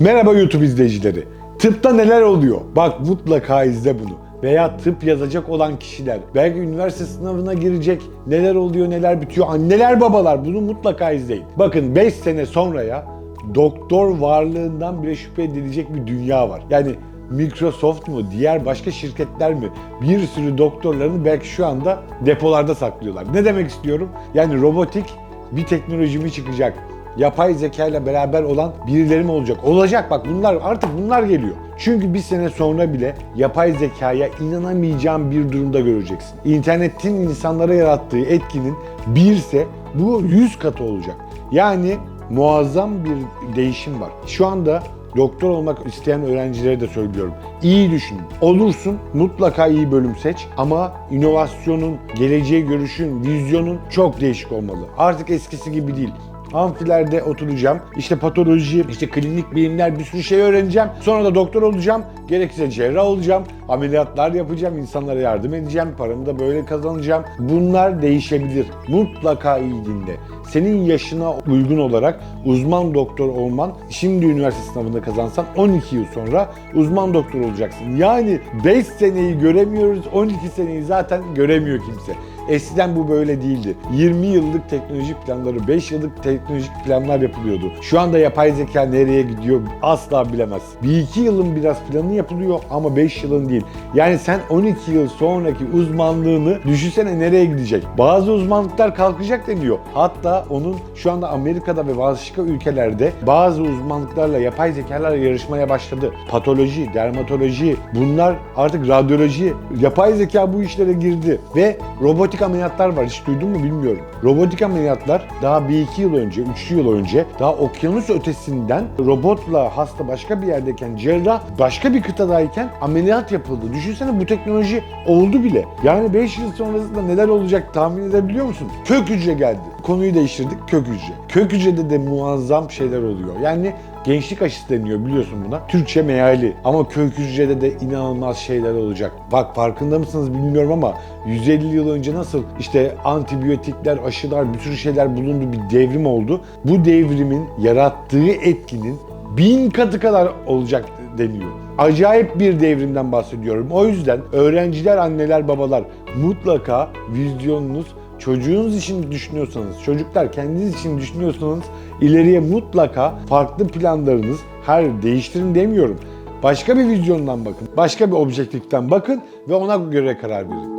Merhaba YouTube izleyicileri. Tıpta neler oluyor? Bak mutlaka izle bunu. Veya tıp yazacak olan kişiler, belki üniversite sınavına girecek, neler oluyor, neler bitiyor, anneler babalar bunu mutlaka izleyin. Bakın 5 sene sonraya doktor varlığından bile şüphe edilecek bir dünya var. Yani Microsoft mu, diğer başka şirketler mi bir sürü doktorlarını belki şu anda depolarda saklıyorlar. Ne demek istiyorum? Yani robotik bir teknoloji mi çıkacak? Yapay zeka ile beraber olan birileri mi olacak? Olacak bak bunlar artık bunlar geliyor. Çünkü bir sene sonra bile yapay zekaya inanamayacağım bir durumda göreceksin. İnternetin insanlara yarattığı etkinin birse bu 100 katı olacak. Yani muazzam bir değişim var. Şu anda doktor olmak isteyen öğrencilere de söylüyorum. İyi düşün. Olursun mutlaka iyi bölüm seç ama inovasyonun, geleceğe görüşün, vizyonun çok değişik olmalı. Artık eskisi gibi değil. Amfilerde oturacağım. İşte patoloji, işte klinik bilimler bir sürü şey öğreneceğim. Sonra da doktor olacağım. Gerekirse cerrah olacağım. Ameliyatlar yapacağım. insanlara yardım edeceğim. Paramı da böyle kazanacağım. Bunlar değişebilir. Mutlaka iyi dinle. Senin yaşına uygun olarak uzman doktor olman, şimdi üniversite sınavında kazansan 12 yıl sonra uzman doktor olacaksın. Yani 5 seneyi göremiyoruz, 12 seneyi zaten göremiyor kimse. Eskiden bu böyle değildi. 20 yıllık teknolojik planları, 5 yıllık teknolojik planlar yapılıyordu. Şu anda yapay zeka nereye gidiyor asla bilemez. Bir iki yılın biraz planı yapılıyor ama 5 yılın değil. Yani sen 12 yıl sonraki uzmanlığını düşünsene nereye gidecek. Bazı uzmanlıklar kalkacak deniyor. Hatta onun şu anda Amerika'da ve başka ülkelerde bazı uzmanlıklarla yapay zekalar yarışmaya başladı. Patoloji, dermatoloji, bunlar artık radyoloji, yapay zeka bu işlere girdi ve robotik ameliyatlar var. Hiç duydun mu bilmiyorum. Robotik ameliyatlar daha bir iki yıl önce, üç yıl önce daha okyanus ötesinden robotla hasta başka bir yerdeyken, cerrah başka bir kıtadayken ameliyat yapıldı. Düşünsene bu teknoloji oldu bile. Yani 5 yıl sonrasında neler olacak tahmin edebiliyor musun? Kök hücre geldi. Konuyu değiştirdik kök hücre. Kök hücrede de muazzam şeyler oluyor. Yani gençlik aşısı deniyor biliyorsun buna. Türkçe meali. Ama kök hücrede de inanılmaz şeyler olacak. Bak farkında mısınız bilmiyorum ama 150 yıl önce nasıl işte antibiyotikler, aşılar, bir sürü şeyler bulundu bir devrim oldu. Bu devrimin yarattığı etkinin bin katı kadar olacak deniyor. Acayip bir devrimden bahsediyorum. O yüzden öğrenciler, anneler, babalar mutlaka vizyonunuz çocuğunuz için düşünüyorsanız, çocuklar kendiniz için düşünüyorsanız ileriye mutlaka farklı planlarınız, her değiştirin demiyorum. Başka bir vizyondan bakın, başka bir objektiften bakın ve ona göre karar verin.